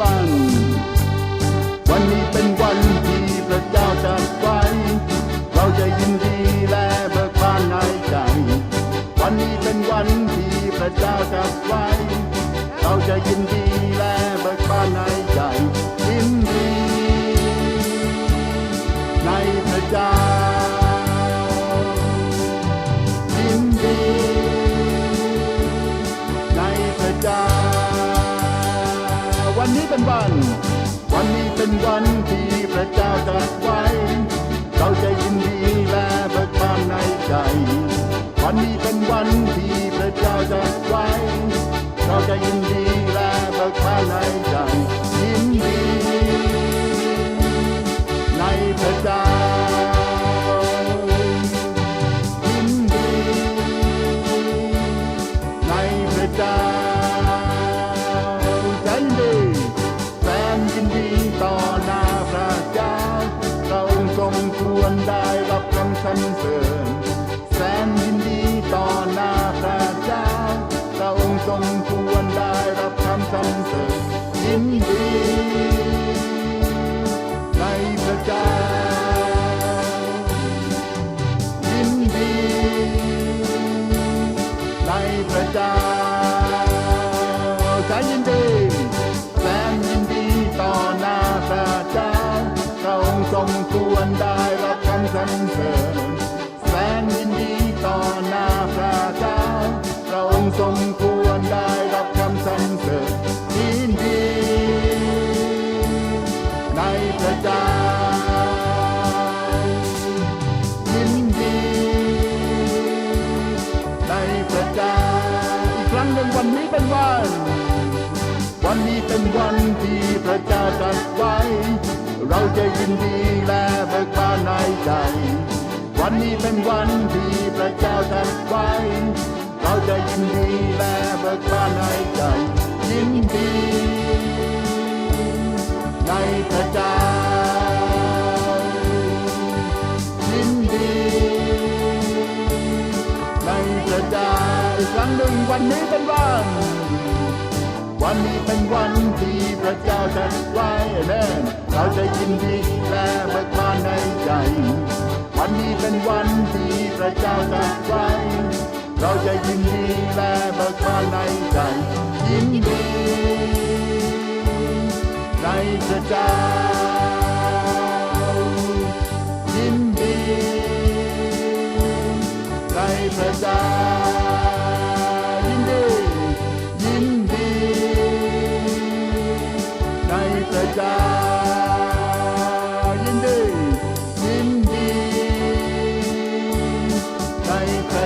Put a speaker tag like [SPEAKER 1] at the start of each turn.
[SPEAKER 1] วัน วันนี้เป็นวันที่พระเจ้าจัดไว้ เราจะยินดีและเบิกบานในใจ วันนี้เป็นวันที่พระเจ้าจัดไว้ เราจะยินดี วันนี้เป็นวัน วันนี้เป็นวันที่พระเจ้าจัดไว้ เราจะยินดีและเบิกบานในใจ วันนี้เป็นวันที่พระเจ้าจัดไว้ เราจะยินดี สมควรได้รับคำสรรเสริญแสนยินดีต่อหน้าพระเจ้าเราสมควรได้รับคำสรรเสริญยินดีในพระเจ้ายินดีในพระเจ้าฉันยินดีแสนยินดีต่อหน้าพระเจ้าเราสมควรได้ รับคำสรรเสริญแสนยินดีต่อหน้าพระเจ้าเราสมควรได้รับคำสรรเสริญยินดี ในพระเจ้ายินดี ในพระเจ้าอีกครั้งหนึ่งวันนี้เป็นวันวันนี้เป็นวันที่พระเจ้าตรัสไว้ เราจะยินดี ใจ วันนี้เป็นวันที่พระเจ้าตรัสไว้ เราจะยินดีและเบิกบานในใจ ยินดี ในพระเจ้ายินดี ในพระเจ้าอีกครั้งหนึ่งวันนี้เป็นวันวันนี้เป็นวันที่พระเจ้าจัดไว้แน่เราจะยินดีและเบิกบานใน ระเจ้าตรัสไว้ เราจะยินดีและเบิกบานในใจยินดีในพระเจ้า